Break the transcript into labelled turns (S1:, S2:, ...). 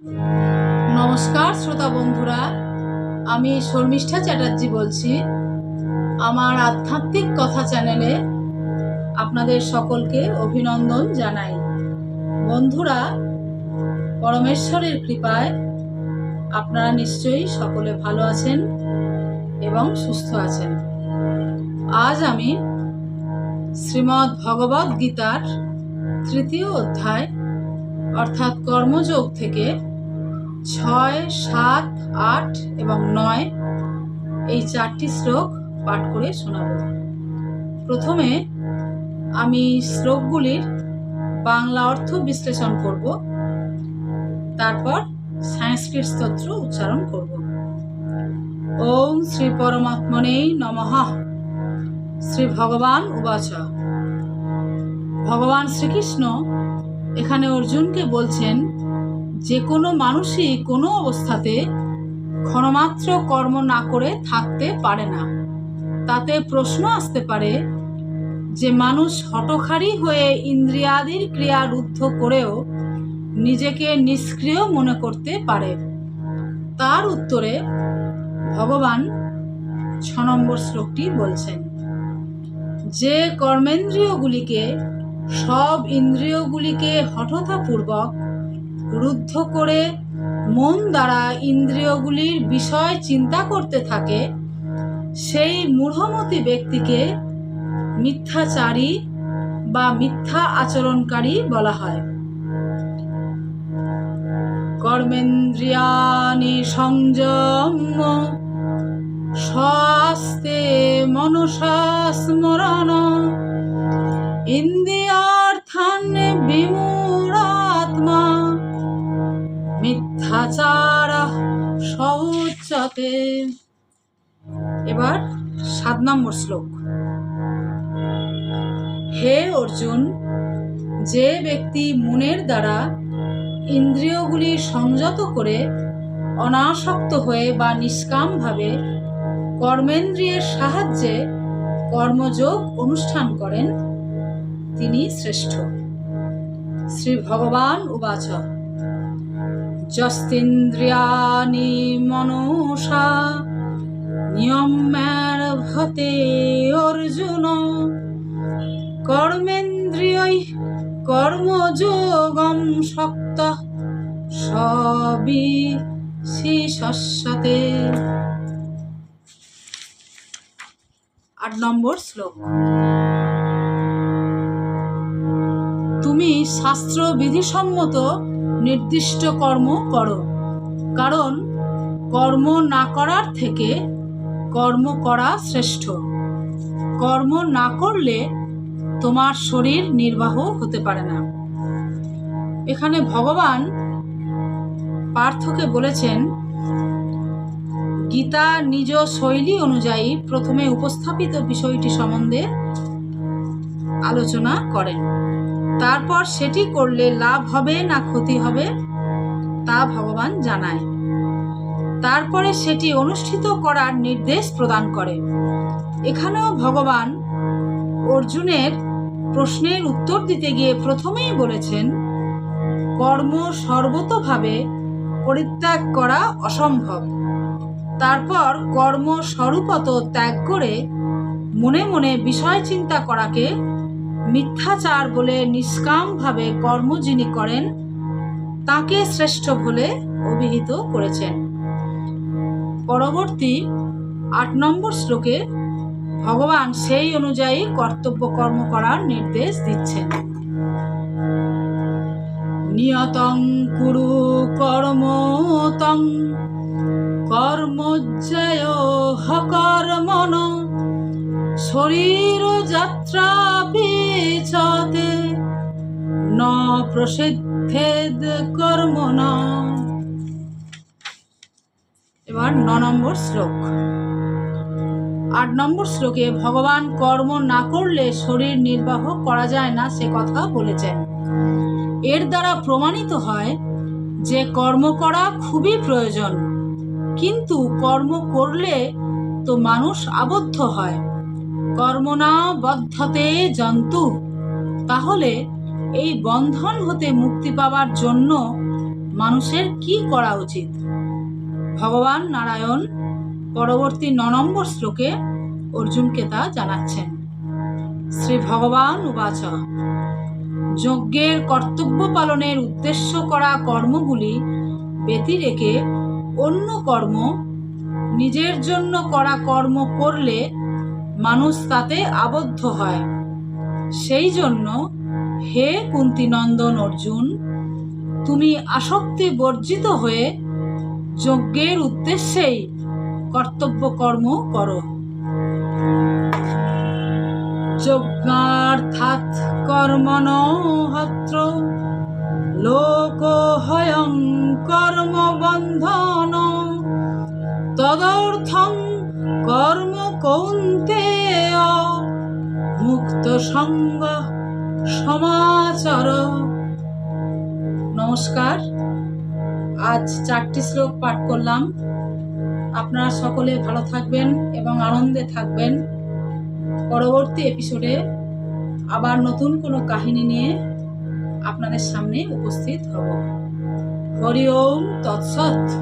S1: নমস্কার, শ্রোতা বন্ধুরা। আমি শর্মিষ্ঠা চ্যাটার্জি বলছি। আমার আধ্যাত্মিক কথা চ্যানেলে আপনাদের সকলকে অভিনন্দন জানাই। বন্ধুরা, পরমেশ্বরের কৃপায় আপনারা নিশ্চয়ই সকলে ভালো আছেন এবং সুস্থ আছেন। আজ আমি শ্রীমদ্ ভগবদ গীতার তৃতীয় অধ্যায় অর্থাৎ কর্মযোগ থেকে ছয়, সাত, আট এবং নয় এই চারটি শ্লোক পাঠ করে শোনাব। প্রথমে আমি শ্লোকগুলির বাংলা অর্থ বিশ্লেষণ করব, তারপর সংস্কৃত স্তোত্র উচ্চারণ করব। ওম শ্রী পরমাত্মনে নমঃ। শ্রী ভগবান উবাচ। ভগবান শ্রীকৃষ্ণ এখানে অর্জুনকে বলছেন যে কোনো মানুষই কোনো অবস্থাতে ক্ষণমাত্র কর্ম না করে থাকতে পারে না। তাতে প্রশ্ন আসতে পারে যে মানুষ হটখারি হয়ে ইন্দ্রিয়াদির ক্রিয়া রুদ্ধ করেও নিজেকে নিষ্ক্রিয় মনে করতে পারে। তার উত্তরে ভগবান ছ নম্বর শ্লোকটি বলছেন, যে কর্মেন্দ্রিয়গুলিকে সব ইন্দ্রিয়গুলিকে হঠতাপূর্বক রুদ্ধ করে মন দ্বারা ইন্দ্রিয়গুলির বিষয় চিন্তা করতে থাকে, সেই মূঢ়মতি ব্যক্তিকে মিথ্যাচারী বা মিথ্যা আচরণকারী বলা হয়। কর্মেন্দ্রিয়ানি সংযম স্বাস্তে মনুষা স্মরণ ইন্দ্রিয়ার্থান বিমূঢ়াত্মা মিথ্যাচার সৌচ্যতে এবার সাত নম্বর শ্লোক। হে অর্জুন, যে ব্যক্তি মনের দ্বারা ইন্দ্রিয়গুলি সংযত করে অনাসক্ত হয়ে বা নিষ্কামভাবে কর্মেন্দ্রিয়ের সাহায্যে কর্মযোগ অনুষ্ঠান করেন তিনি শ্রেষ্ঠ। শ্রী ভগবান উবাচ। যস্তিন্দ্রিয়ানি মনসা নিয়ম্যার ভতে অর্জুন। কর্মেন্দ্রিয় কর্মযোগম শক্ত, সবই শস্যতে আট নম্বর শ্লোক। শাস্ত্র বিধিসম্মত নির্দিষ্ট কর্ম করো। কারণ কর্ম না করার থেকে কর্ম করা শ্রেষ্ঠ। কর্ম না করলে তোমার শরীর নির্বাহ হতে পারে না। এখানে ভগবান পার্থকে বলেছেন, গীতা নিজ শৈলী অনুযায়ী প্রথমে উপস্থাপিত বিষয়টি সম্বন্ধে আলোচনা করেন। তারপর সেটি করলে লাভ হবে না ক্ষতি হবে, তা ভগবান জানায়। তারপরে সেটি অনুষ্ঠিত করার নির্দেশ প্রদান করে। এখানেও ভগবান অর্জুনের প্রশ্নের উত্তর দিতে গিয়ে প্রথমেই বলেছেন, কর্ম সর্বতভাবে পরিত্যাগ করা অসম্ভব। তারপর কর্ম স্বরূপত ত্যাগ করে মনে মনে বিষয় চিন্তা করাকে মিথ্যাচার বলে নিষ্কামভাবে কর্ম যিনি করেন, তাকে শ্রেষ্ঠ বলে অভিহিত করেছেন। পরবর্তী আট নম্বর শ্লোকে ভগবান সেই অনুযায়ী কর্তব্য কর্ম করার নির্দেশ দিচ্ছেন। নিয়তং কুরু কর্ম তং কর্মজ্জয় হকর্মন শরীর যাত্রা পিছতে ন প্রসিদ্ধেদ কর্ম না। এবার ন নম্বর শ্লোক। আট নম্বর শ্লোকে ভগবান কর্ম না করলে শরীর নির্বাহ করা যায় না, সে কথা বলেছেন। এর দ্বারা প্রমাণিত হয় যে কর্ম করা খুবই প্রয়োজন, কিন্তু কর্ম করলে তো মানুষ আবদ্ধ হয়। কর্মনা বদ্ধতে জন্তু। তাহলে এই বন্ধন হতে মুক্তি পাওয়ার জন্য মানুষের কি করা উচিত? ভগবান নারায়ণ পরবর্তী ন নম্বর শ্লোকে অর্জুনকে তা জানাচ্ছেন। শ্রী ভগবান উবাচ। যজ্ঞের কর্তব্য পালনের উদ্দেশ্য করা কর্মগুলি ব্যতি রেখে অন্য কর্ম, নিজের জন্য করা কর্ম করলে মানুষ তাতে আবদ্ধ হয়। সেই জন্য, হে কুন্তিনন্দন অর্জুন, তুমি আসক্তি বর্জিত হয়ে যজ্ঞের উদ্দেশ্যেই কর্তব্য কর্ম করো। যজ্ঞার্থাৎ কর্মণ হত্র লোকহয়ং কর্মবন্ধন তদর্থং কর্ম মুক্ত সঙ্গ সমাচার। নমস্কার। আজ চারটি শ্লোক পাঠ করলাম। আপনারা সকলে ভালো থাকবেন এবং আনন্দে থাকবেন। পরবর্তী এপিসোডে আবার নতুন কোনো কাহিনী নিয়ে আপনাদের সামনে উপস্থিত হব। হরি ওম, তৎসৎ।